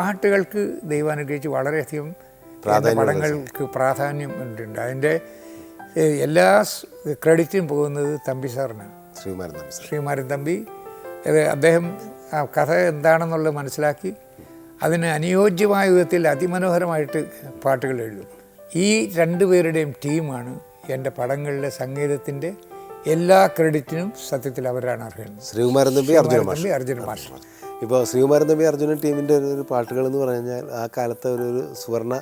പാട്ടുകൾക്ക് ദൈവം അനുഗ്രഹിച്ച് വളരെയധികം പടങ്ങൾക്ക് പ്രാധാന്യം ഉണ്ട്. അതിന്റെ എല്ലാ ക്രെഡിറ്റും പോകുന്നത് തമ്പി സാറിനാണ് ശ്രീമാരൻ തമ്പി ശ്രീമാരൻ തമ്പി. അദ്ദേഹം ആ കഥ എന്താണെന്നുള്ളത് മനസ്സിലാക്കി അതിന് അനുയോജ്യമായ വിധത്തിൽ അതിമനോഹരമായിട്ട് പാട്ടുകൾ എഴുതും. ഈ രണ്ടു പേരുടെയും ടീമാണ് എന്റെ പടങ്ങളിലെ സംഗീതത്തിന്റെ എല്ലാ ക്രെഡിറ്റിനും സത്യത്തിൽ അവരാണ് അർഹൻ. ശ്രീകുമാരൻ തമ്പി അർജുന മാഷ്. ഇപ്പോൾ ശ്രീകുമാരൻ തമ്പി അർജുനൻ ടീമിന്റെ ഒരു ഒരു പാട്ടുകൾ എന്ന് പറഞ്ഞാൽ ആ കാലത്തെ ഒരു ഒരു സുവർണ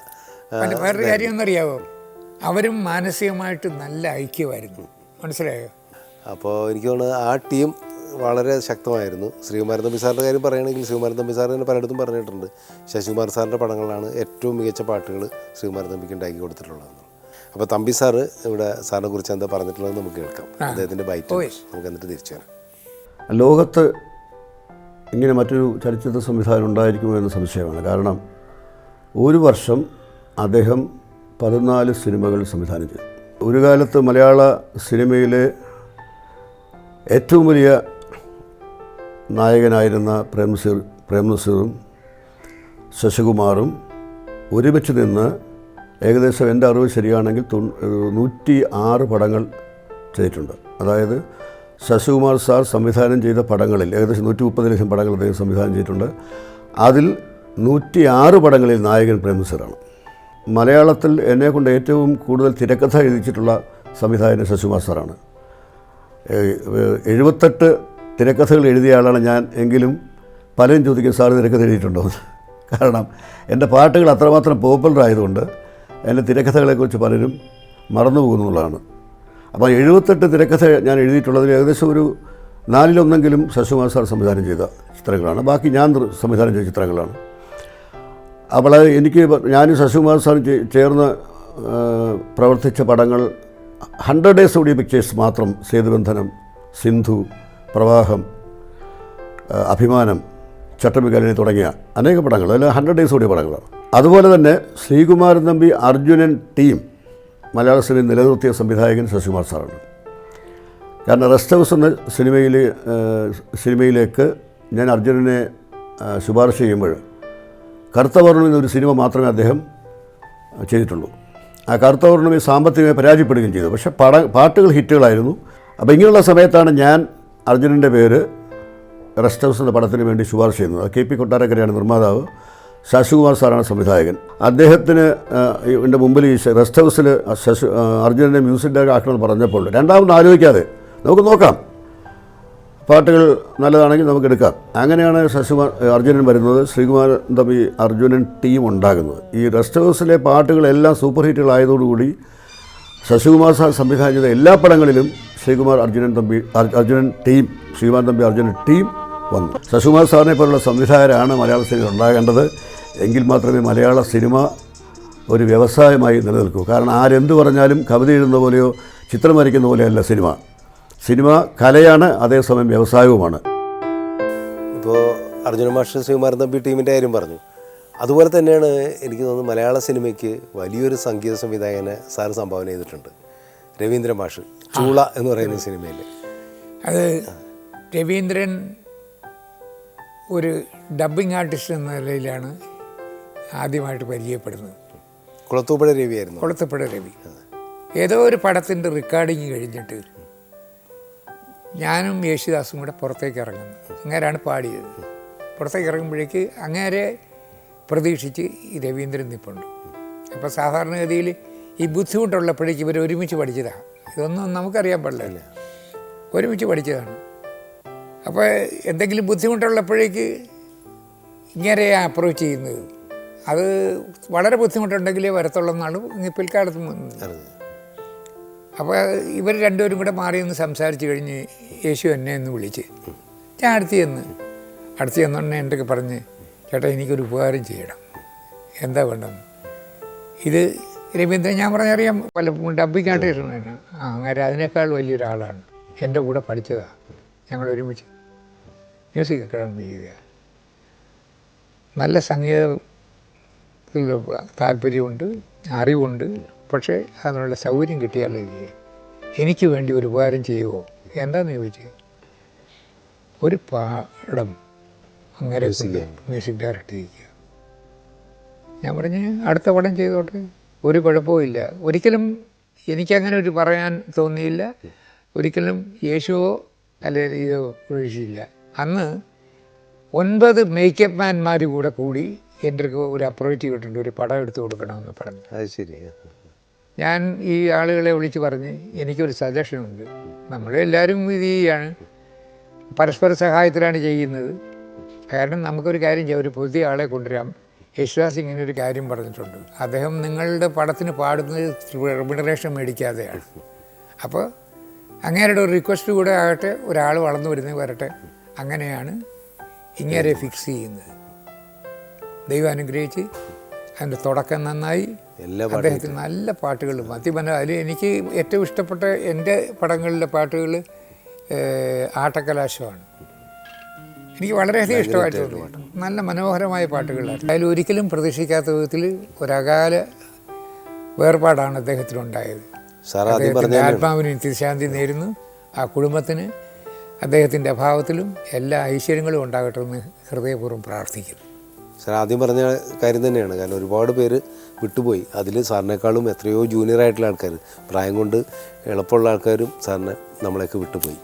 വേറൊരു കാര്യം എന്നറിയാവോ? അവരും മാനസികമായിട്ട് നല്ല ഐക്യമായിരുന്നു. മനസ്സിലായോ? അപ്പോൾ എനിക്ക് തോന്നുന്നു ആ ടീം വളരെ ശക്തമായിരുന്നു. ശ്രീകുമാരൻ തമ്പി സാറിന്റെ കാര്യം പറയുകയാണെങ്കിൽ ശ്രീകുമാരൻ തമ്പി സാർ തന്നെ പലയിടത്തും പറഞ്ഞിട്ടുണ്ട്. ശശികുമാർ സാറിന്റെ പടങ്ങളാണ് ഏറ്റവും മികച്ച പാട്ടുകൾ ശ്രീകുമാരൻ തമ്പിക്ക് ഉണ്ടാക്കി കൊടുത്തിട്ടുള്ളതെന്ന്. അപ്പോൾ തമ്പി സാർ ഇവിടെ സാറിനെ കുറിച്ച് എന്താ പറഞ്ഞിട്ടുള്ളതെന്ന് നമുക്ക് കേൾക്കാം. അദ്ദേഹത്തിന്റെ ബൈറ്റ് നമുക്ക് എന്നിട്ട് തിരിച്ചു വരാം. ലോകത്ത് ഇങ്ങനെ മറ്റൊരു ചലച്ചിത്ര സംവിധാനം ഉണ്ടായിരിക്കുമോ എന്ന സംശയമാണ്. കാരണം ഒരു വർഷം അദ്ദേഹം പതിനാല് സിനിമകൾ സംവിധാനം ചെയ്തു. ഒരു കാലത്ത് മലയാള സിനിമയിലെ ഏറ്റവും വലിയ നായകനായിരുന്ന പ്രേംസിർ പ്രേംനസീറും ശശികുമാറും ഒരുമിച്ച് നിന്ന് ഏകദേശം എന്റെ അറിവ് ശരിയാണെങ്കിൽ തൊ നൂറ്റി ആറ് പടങ്ങൾ ചെയ്തിട്ടുണ്ട്. അതായത് ശശികുമാർ സാർ സംവിധാനം ചെയ്ത പടങ്ങളിൽ ഏകദേശം നൂറ്റി മുപ്പത് ലക്ഷം പടങ്ങൾ അദ്ദേഹം സംവിധാനം ചെയ്തിട്ടുണ്ട്. അതിൽ നൂറ്റി ആറ് പടങ്ങളിൽ നായകൻ പ്രേംസറാണ് മലയാളത്തിൽ എന്നെ കൊണ്ട് ഏറ്റവും കൂടുതൽ തിരക്കഥ എഴുതിച്ചിട്ടുള്ള സംവിധായകൻ ശശികുമാർ സാറാണ്. എഴുപത്തെട്ട് തിരക്കഥകൾ എഴുതിയ ആളാണ് ഞാൻ എങ്കിലും പലരും ചോദിക്കും സാർ തിരക്കഥ എഴുതിയിട്ടുണ്ടോ. കാരണം എന്റെ പാട്ടുകൾ അത്രമാത്രം പോപ്പുലർ ആയതുകൊണ്ട് എന്റെ തിരക്കഥകളെക്കുറിച്ച് പലരും മറന്നു പോകുന്നുള്ളതാണ് അപ്പോൾ എഴുപത്തെട്ട് തിരക്കഥ ഞാൻ എഴുതിയിട്ടുള്ളതിൽ ഏകദേശം ഒരു നാലിലൊന്നെങ്കിലും ശശികുമാർ സാർ സംവിധാനം ചെയ്ത ചിത്രങ്ങളാണ്. ബാക്കി ഞാൻ സംവിധാനം ചെയ്ത ചിത്രങ്ങളാണ്. അപ്പോൾ എനിക്ക് ഞാനും ശശികുമാർ സാറും ചേർന്ന് പ്രവർത്തിച്ച പടങ്ങൾ ഹൺഡ്രഡ് ഡേയ്സ് ഓഡിയ പിക്ചേഴ്സ് മാത്രം സേതുബന്ധനം സിന്ധു പ്രവാഹം അഭിമാനം ചട്ടമികലിനി തുടങ്ങിയ അനേക പടങ്ങൾ. അല്ല ഹൺഡ്രഡ് ഡേയ്സ് ഓടിയ പടങ്ങളാണ്. അതുപോലെ തന്നെ ശ്രീകുമാരൻ തമ്പി അർജുനൻ ടീം മലയാള സിനിമ നിലനിർത്തിയ സംവിധായകൻ ശശികുമാർ സാറാണ്. കാരണം റെസ്റ്റ് ഹൗസ് എന്ന സിനിമയിൽ സിനിമയിലേക്ക് ഞാൻ അർജുനനെ ശുപാർശ ചെയ്യുമ്പോൾ കറുത്തവർണം എന്നൊരു സിനിമ മാത്രമേ അദ്ദേഹം ചെയ്തിട്ടുള്ളൂ. ആ കറുത്തവർണം ഈ സാമ്പത്തികമായി പരാജയപ്പെടുകയും ചെയ്തു. പക്ഷേ പട പാട്ടുകൾ ഹിറ്റുകളായിരുന്നു. അപ്പോൾ ഇങ്ങനെയുള്ള സമയത്താണ് ഞാൻ അർജുനന്റെ പേര് റെസ്റ്റ് ഹൗസ് എന്ന പടത്തിന് വേണ്ടി ശുപാർശ ചെയ്യുന്നത്. കെ പി കൊട്ടാരക്കരയാണ് നിർമ്മാതാവ്. ശശികുമാർ സാറാണ് സംവിധായകൻ. അദ്ദേഹത്തിന് എന്റെ മുമ്പിൽ ഈ റെസ്റ്റ് ഹൗസിൽ ശശി അർജുനന്റെ മ്യൂസിക് ഡയറക്ടർ ആക്കണമെന്ന് പറഞ്ഞപ്പോൾ രണ്ടാമത് ആലോചിക്കാതെ നമുക്ക് നോക്കാം. പാട്ടുകൾ നല്ലതാണെങ്കിൽ നമുക്ക് എടുക്കാം. അങ്ങനെയാണ് ശശികുമാർ അർജുനൻ വരുന്നത്. ശ്രീകുമാർ തമ്പി അർജുനൻ ടീം ഉണ്ടാകുന്നത്. ഈ റെസ്റ്റ് ഹൗസിലെ പാട്ടുകളെല്ലാം സൂപ്പർ ഹിറ്റുകളായതോടുകൂടി ശശികുമാർ സാർ സംവിധാനം ചെയ്ത എല്ലാ പടങ്ങളിലും ശ്രീകുമാർ അർജുനൻ തമ്പി അർ- അർജുനൻ ടീം ശ്രീകുമാർ തമ്പി അർജുനൻ ടീം വന്നു. ശശികുമാർ സാറിനെ പോലുള്ള സംവിധായകരാണ് മലയാള സിനിമയിൽ ഉണ്ടാകേണ്ടത്. എങ്കിൽ മാത്രമേ മലയാള സിനിമ ഒരു വ്യവസായമായി നിലനിൽക്കൂ. കാരണം ആരെന്തു പറഞ്ഞാലും കവിത എഴുതുന്ന പോലെയോ ചിത്രം വരയ്ക്കുന്ന പോലെയല്ല സിനിമ. സിനിമ കലയാണ് അതേസമയം വ്യവസായവുമാണ്. ഇപ്പോൾ അർജുന മാഷ് ശ്രീകുമാരൻ തമ്പി ടീമിന്റെ കാര്യം പറഞ്ഞു. അതുപോലെ തന്നെയാണ് എനിക്ക് തോന്നുന്നത് മലയാള സിനിമയ്ക്ക് വലിയൊരു സംഗീത സംവിധായകനെ സാർ സംഭാവന ചെയ്തിട്ടുണ്ട്. രവീന്ദ്രൻ മാഷ് ചൂള എന്ന് പറയുന്ന സിനിമയിൽ അത് രവീന്ദ്രൻ ഒരു ഡബ്ബിംഗ് ആർട്ടിസ്റ്റ് എന്ന നിലയിലാണ് ആദ്യമായിട്ട് പരിചയപ്പെടുന്നത്. കുളത്തൂപ്പുഴ രവിയായിരുന്നു. കുളത്തൂപ്പുഴ രവി. ഏതോ ഒരു പടത്തിന്റെ റെക്കോർഡിങ് കഴിഞ്ഞിട്ട് ഞാനും യേശുദാസും കൂടെ പുറത്തേക്ക് ഇറങ്ങുന്നു. അങ്ങേരാണ് പാടിയത്. പുറത്തേക്ക് ഇറങ്ങുമ്പോഴേക്ക് അങ്ങേരെ പ്രതീക്ഷിച്ച് ഈ രവീന്ദ്രൻ നിപ്പുണ്ട്. അപ്പോൾ സാധാരണഗതിയിൽ ഈ ബുദ്ധിമുട്ടുള്ളപ്പോഴേക്ക് ഇവർ ഒരുമിച്ച് പഠിച്ചതാണ് ഇതൊന്നും നമുക്കറിയാൻ പാടില്ല. ഒരുമിച്ച് പഠിച്ചതാണ്. അപ്പോൾ എന്തെങ്കിലും ബുദ്ധിമുട്ടുള്ളപ്പോഴേക്ക് ഇങ്ങനെ അപ്രോച്ച് ചെയ്യുന്നത്. അത് വളരെ ബുദ്ധിമുട്ടുണ്ടെങ്കിലേ വരത്തുള്ളൂ എന്നാണ് ഇനി പിൽക്കാലത്ത് അപ്പോൾ ഇവർ രണ്ടുപേരും കൂടെ മാറി ഒന്ന് സംസാരിച്ച് കഴിഞ്ഞ് യേശു എന്നെ ഒന്ന് വിളിച്ച്. ഞാൻ അടുത്ത് ചെന്ന് അടുത്ത് ചെന്നുടനെ എന്റെ പറഞ്ഞ് ചേട്ടാ എനിക്കൊരു ഉപകാരം ചെയ്യണം. എന്താ വേണ്ടെന്ന് ഇത് രവീന്ദ്രൻ ഞാൻ പറഞ്ഞറിയാം പല ഡബ്ബിക്കാട്ട് ആ അങ്ങനെ അതിനേക്കാൾ വലിയൊരാളാണ്. എന്റെ കൂടെ പഠിച്ചതാണ് ഞങ്ങൾ ഒരുമിച്ച് മ്യൂസിക് അക്കാഡമി ചെയ്യുക. നല്ല സംഗീതത്തിൽ താല്പര്യമുണ്ട് അറിവുണ്ട് പക്ഷേ അതിനുള്ള സൗകര്യം കിട്ടിയാൽ. എനിക്ക് വേണ്ടി ഒരു ഉപകാരം ചെയ്യുമോ എന്താന്ന് ചോദിച്ചു ഒരു പാടം അങ്ങനെ മ്യൂസിക് ഡയറക്ടർ ചെയ്യുക ഞാൻ പറഞ്ഞ് അടുത്ത പടം ചെയ്തോട്ടെ. ഒരു കുഴപ്പവുമില്ല ഒരിക്കലും എനിക്കങ്ങനെ ഒരു പറയാൻ തോന്നിയില്ല. ഒരിക്കലും യേശുവോ അല്ലെങ്കിൽ ഇതോ ഒഴിച്ചില്ല. അന്ന് ഒൻപത് മേക്കപ്പ് മാൻമാർ കൂടെ കൂടി എന്റെ അടുക്ക് ഒരു അപ്രോച്ച് ചെയ്തിട്ടുണ്ട് ഒരു പടം എടുത്തു കൊടുക്കണമെന്ന് പറഞ്ഞു. അത് ശരി. ഞാൻ ഈ ആളുകളെ വിളിച്ച് പറഞ്ഞ് എനിക്കൊരു സജഷനുണ്ട് നമ്മളെല്ലാവരും ഇത് ചെയ്യാണ്. പരസ്പര സഹായത്തിലാണ് ചെയ്യുന്നത്. കാരണം നമുക്കൊരു കാര്യം ചെയ്യാം ഒരു പുതിയ ആളെ കൊണ്ടുവരാം. യശ്വാസ് ഇങ്ങനെ ഒരു കാര്യം പറഞ്ഞിട്ടുണ്ട്. അദ്ദേഹം നിങ്ങളുടെ പടത്തിന് പാടുന്നത് റിമിനറേഷൻ മേടിക്കാതെയാണ്. അപ്പോൾ അങ്ങേരുടെ ഒരു റിക്വസ്റ്റ് കൂടെ ആകട്ടെ ഒരാൾ വളർന്നു വരുന്നത് വരട്ടെ. അങ്ങനെയാണ് ഇങ്ങനെ ഫിക്സ് ചെയ്യുന്നത്. ദൈവം അനുഗ്രഹിച്ച് അതിന്റെ തുടക്കം നന്നായി. എല്ലാ അദ്ദേഹത്തിന് നല്ല പാട്ടുകളും അതിപന അതിൽ എനിക്ക് ഏറ്റവും ഇഷ്ടപ്പെട്ട എന്റെ പടങ്ങളിലെ പാട്ടുകൾ ആട്ടക്കലാശമാണ്. എനിക്ക് വളരെയധികം ഇഷ്ടമായിട്ട് തോന്നി. നല്ല മനോഹരമായ പാട്ടുകളായിരുന്നു. അതിൽ ഒരിക്കലും പ്രതീക്ഷിക്കാത്ത വിധത്തിൽ ഒരകാല വേർപാടാണ് അദ്ദേഹത്തിനുണ്ടായത്. അദ്ദേഹത്തിന്റെ ആത്മാവിന് നിത്യശാന്തി നേരുന്നു. ആ കുടുംബത്തിന് അദ്ദേഹത്തിന്റെ അഭാവത്തിലും എല്ലാ ഐശ്വര്യങ്ങളും ഉണ്ടാകട്ടെ എന്ന് ഹൃദയപൂർവം പ്രാർത്ഥിക്കുന്നു. സാർ ആദ്യം പറഞ്ഞ കാര്യം തന്നെയാണ്. കാരണം ഒരുപാട് പേര് വിട്ടുപോയി. അതിൽ സാറിനേക്കാളും എത്രയോ ജൂനിയർ ആയിട്ടുള്ള ആൾക്കാർ പ്രായം കൊണ്ട് എളുപ്പമുള്ള ആൾക്കാരും സാറിനെ നമ്മളെയൊക്കെ വിട്ടുപോയി.